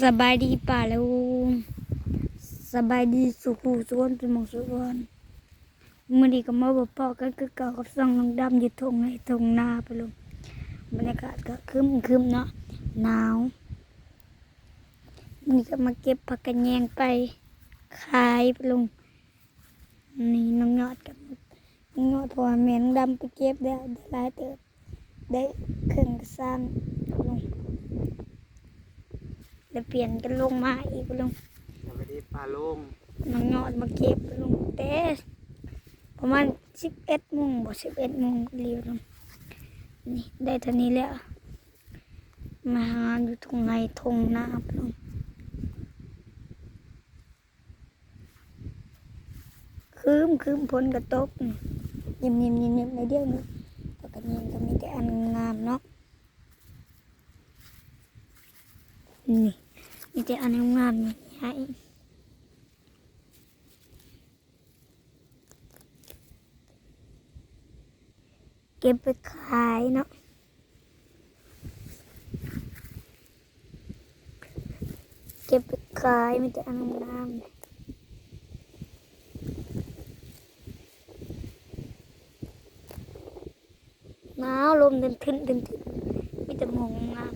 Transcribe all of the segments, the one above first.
สบายดีป่าแล้วสบายดีสุขูสุวนเป็นหมองสุวรรณมื่อนี้ก็มาบอกพ่อกันคือเก่ากับซองน้องดำอยู่ทงในทงนาไปลงบรรยากาศก็ครึมคึมๆเนาะหนาวมื่อนี้ก็มาเก็บผักกระแยงไปขายไปลงนี่น้องยอดกับน้องยอดพราะว่าแม่น้องดำไปเก็บได้ได้หลายเติบได้เครื่งกระซังลง แล้วเปลี่ยนกันลงมาอีกลุงสวัสดีปลาลุงน้องยอดมาเก็บลุงเต้ประมาณสิบเอ็ดโมงบ่สิบเอ็ดโมงเรียวลุงนี่ได้เท่านี้แล้วมาหาอยู่ตรงไหนทงนาบลุงคืมคืมพนกระตกนี่ยิ้มยิ้มยิ้มยิ้มในเดียวนี่ปกติก็มีแต่อันงามเนาะนี่ มีแต่อันงามนี่ให้เก็บไปขายเนาะเก็บไปขายมีแต่อันงามๆนี่หนาวลมเดินขึ้นเดินขึ้นมีแต่มองงาม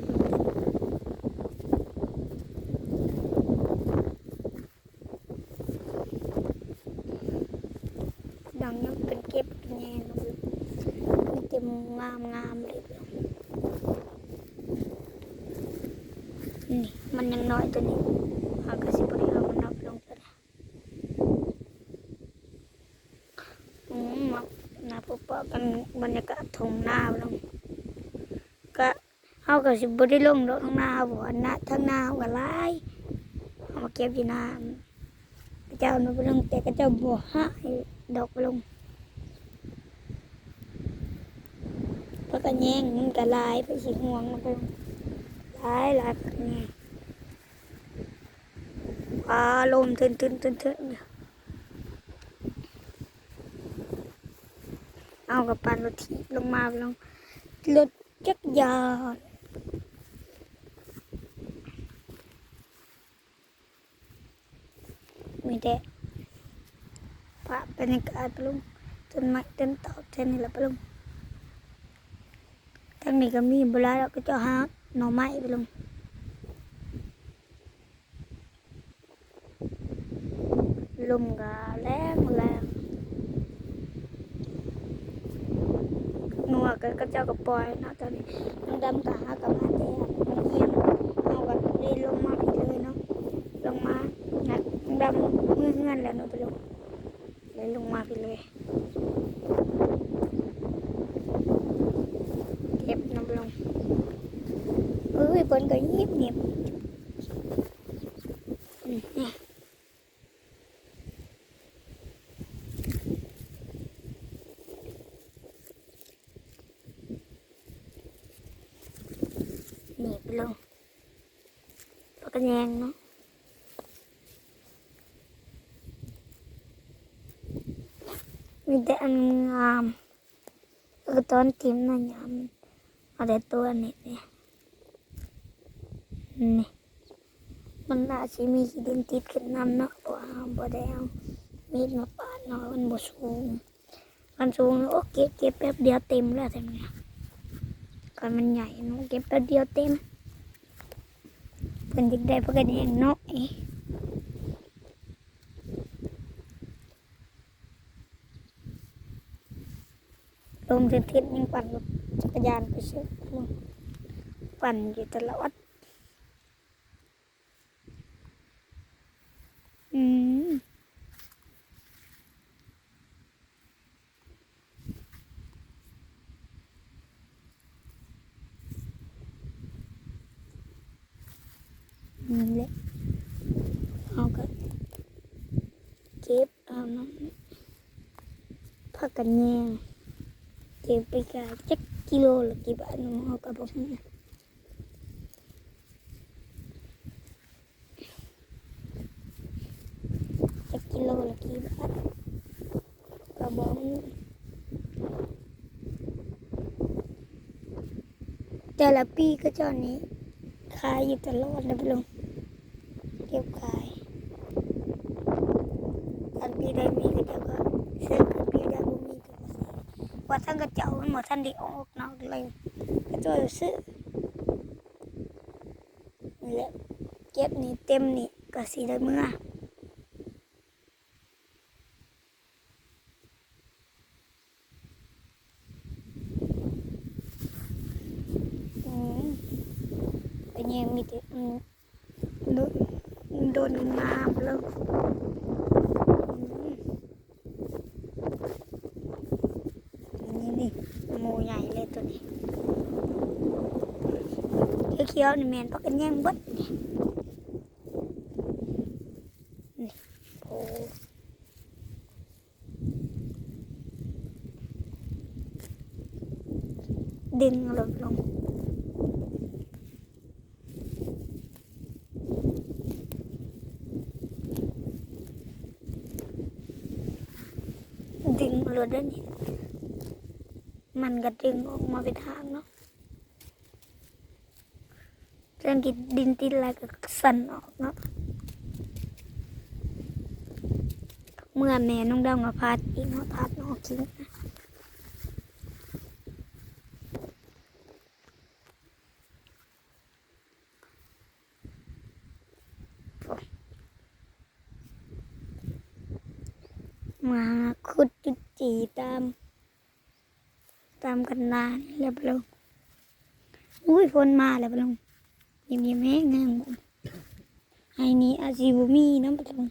ดังยังเป็นเก็บเป็นแยงเลยมีเต็ม งามงามเลยเดียนี่มันยังน้อยตัวนี้หากระสิบริเอามันนับลงไปนะอืมมานาพบปะกันบรรยากาศทงหน้าลงก็เอากระสิบริลงดอกข้างหน้าบ่อนนะทงหน้าเอาก็หลายเอามาเก็บอยู่หน้าเจ้าหนูไปลงแต่กระเจ้าบัวให้ดอกลง พระกันแย่งมันกระลายไปสีห่วงมันไปลายลายพระกันแยงปลาลมเทึนเทึนเทึนเทึนอยู่เอากับปานรถถีลงมาลงรถจักรยานมีแต่พระบรรยากาศปลุงต้นไม้ต้นตอกเช่นนี้แหละปลุง ทั้งนี้ก็มีบราณเราก็จะหาหน่อไม้ไปลงลมก็แรงแรงนัวก็ก็เจ้าก็ปล่อยนะตอนนี้มันดำกะหากับมาแต่มันเงียบเอากันได้ลงมาไปเลยเนาะลงมานัดดำมือเงื่อนแล้วเนาะไปลงเลยลงมาไปเลย เก็บน้ำลงเอ้ยบนก็ยิบเงียบอืมนี่นี่ไปลง ปากกระแยงเนาะมีแต่อันงามเออตอนทิมน่ะยามเอาแต่ตัวนี้เนี่ยนี่มันน่าจะมีขีดินติดขึ้นน้ำเนาะเพราะว่าเราบ่ได้เอามีดมาปาดเนาะมันบ่สูงมันสูงโอ้เก็บเก็บแป๊บเดียวเต็มแล้วแต่เนี่ยก่อนมันใหญ่เนาะเก็บแป๊บเดียวเต็ม กินจิกได้เพราะกันเองเนาะเอ๊ะลมทิศทิศยังปั่นรถจักรยานไปเชื่อปั่นอยู่ตลอดอืม นี่แหละเอาก็เก็บเอาน้ำผักกันแยงเก็บไปกาจักกิโลหรือกี่บาทหนูเอากระบอกเจักกิโลหรือกี่บาทกระบอกนี่แต่ละปีก็เจ้านี้ขายอยู่ตลอดนะพี่ลุง เก็บขายท่านพี่ได้มีก็เจะก็ซื้อท่านพี่ไดบ่มีก็บ่ซื้อว่าท่านก็เจ้ามันหมดท่านได้ออกนอกเลยก็จะซื้อนี่แหละเก็บนี่เต็มนี่ก็สิได้เมอันนี้มีแต่อืมโดนโดนน้ำแล้วอืมนี่นี่หมูใหญ่เลยตัวนี้เขียวนี่แมนปักกันแย่งบดนี่นี่โอ้ดึงลงลงดึงรถได้วยนี่มันก็ดึงออกมาเป็นทางเนาะเรื่องกินดินติดอะไรก็สั่นออกเนาะเมื่อแม่น้องดาวมาพาดอีกเนาะพาดน้องกินมาขุดจุดจีตาม ตามกันนานแล้วปลงอุ้ยฝนมาแล้วปลง ยิ้มยิ้มแห้งงามบ่ไอ้นี่อาจีบุมีน้ำปะลุง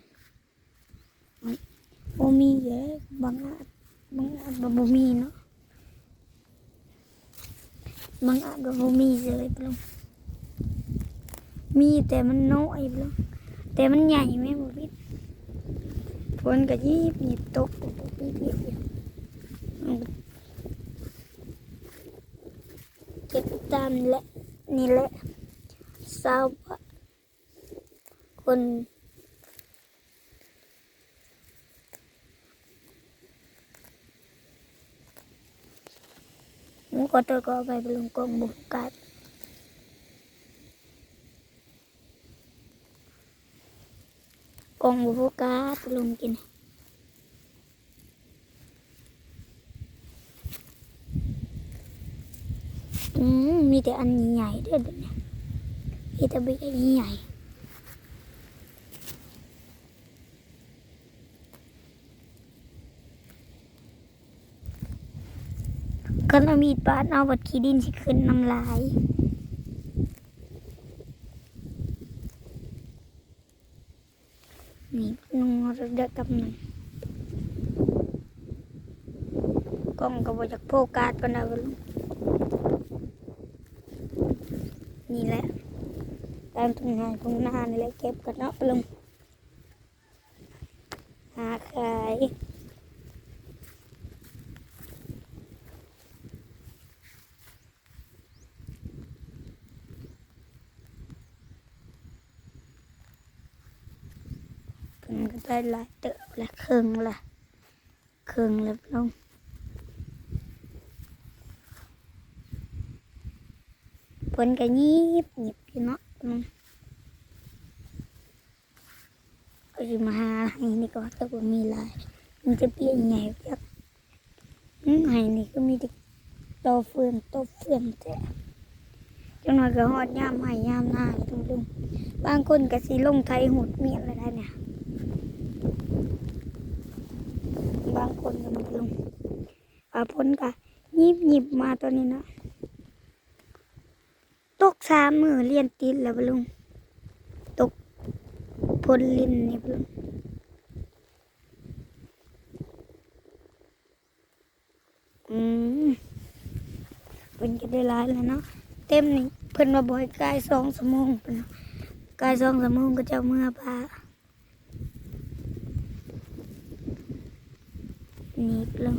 บุมีเยอะบางอาจบางอาจบ่บุมีเนาะบางอาจบ่บุมีเลยปลุงมีแต่มันน้อยปลุงแต่มันใหญ่ไหมบุพิษฝนก็ยิบยิบตกบปุ๊บยิบยิบอยู่มันก็เก็บตามและนี่แหละ ทราบว่าคนมก็ตัวก็ไปเป็นลงกองบุกกัดกองบุกกัดลงกินอืมมีแต่อันใหญ่ด้อเดี๋ย วนี้มีแต่ใบใหญ่กันเอามีดปาดเอาบัดขี้ดินสิขึ้นน้ำลายนี่นุ่งระเดะกับหนึ่งกล้องก็บอจากโฟกัสกันนะลูกนี่แหละ ตามทุ่งนาทุ่งนานี่แหละเก็บกันเนาะปลงหาขายเพิ่นก็ได้หลายเติบละครึ่งละครึ่งล้วลงเพิ่นก็ยิบยิบอยู่เนาะ ก็สิมาหาให้นี่ก็ถ้าบ่มีลาย มันจะเปลี่ยนใหญ่จักอืมให้นี่ก็มีแต่โตเฟื่องโตเฟื่องแต่จังหน่อยก็ฮอดยามห้ยามหน้าต้องลงบางคนก็สิลงไทยหดเมียนอะไรได้เนี่ย บางคนก็มันลงอาพ้นก็ยิบยิบมาตัวนี้เนาะตกสามมือเรียนติดแล้วบลุง พลลินนี่บลุงอืมเพิ่นก็ได้ร้ายแล้วเนาะ เต็มนี่เพิ่นมาบ่อยกายสองชั่วโมงเพิ่นเนาะกายสองชั่วโมงก็จะเมื่อพาหนีบลง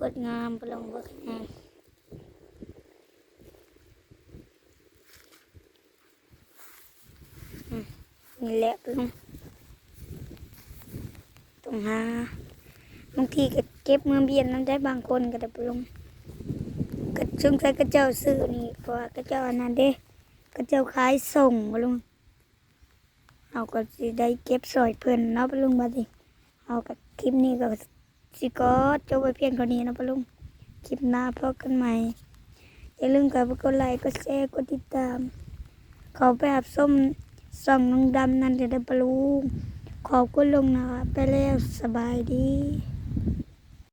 กดงามไปลงบิกงาม นี่แหละไปลงต้องหาบางทีก็เก็บเมือเบียนน้ำได้บางคนก็ได้ปลงก็ช่วงใช้กระเจ้าซื้อนี่เพราะกระเจ้าอันนั้นเด้กระเจ้าขายส่งบ่ลุงเอาก็สิได้เก็บสอยเพิ่นเนาะบ่ลุงบัดนี้เอากับคลิปนี้ก็สิก็จบไว้เพียงเท่านี้นะบ่ลุงคลิปหน้าพบกันใหม่ อย่าลืมกดกดไลค์กดแชร์กดติดตาม เขาไปหับส้ม ส่องน้องดำนั่นจะได้ปะลุงขอบคุณลงนะไปแล้วสบายดี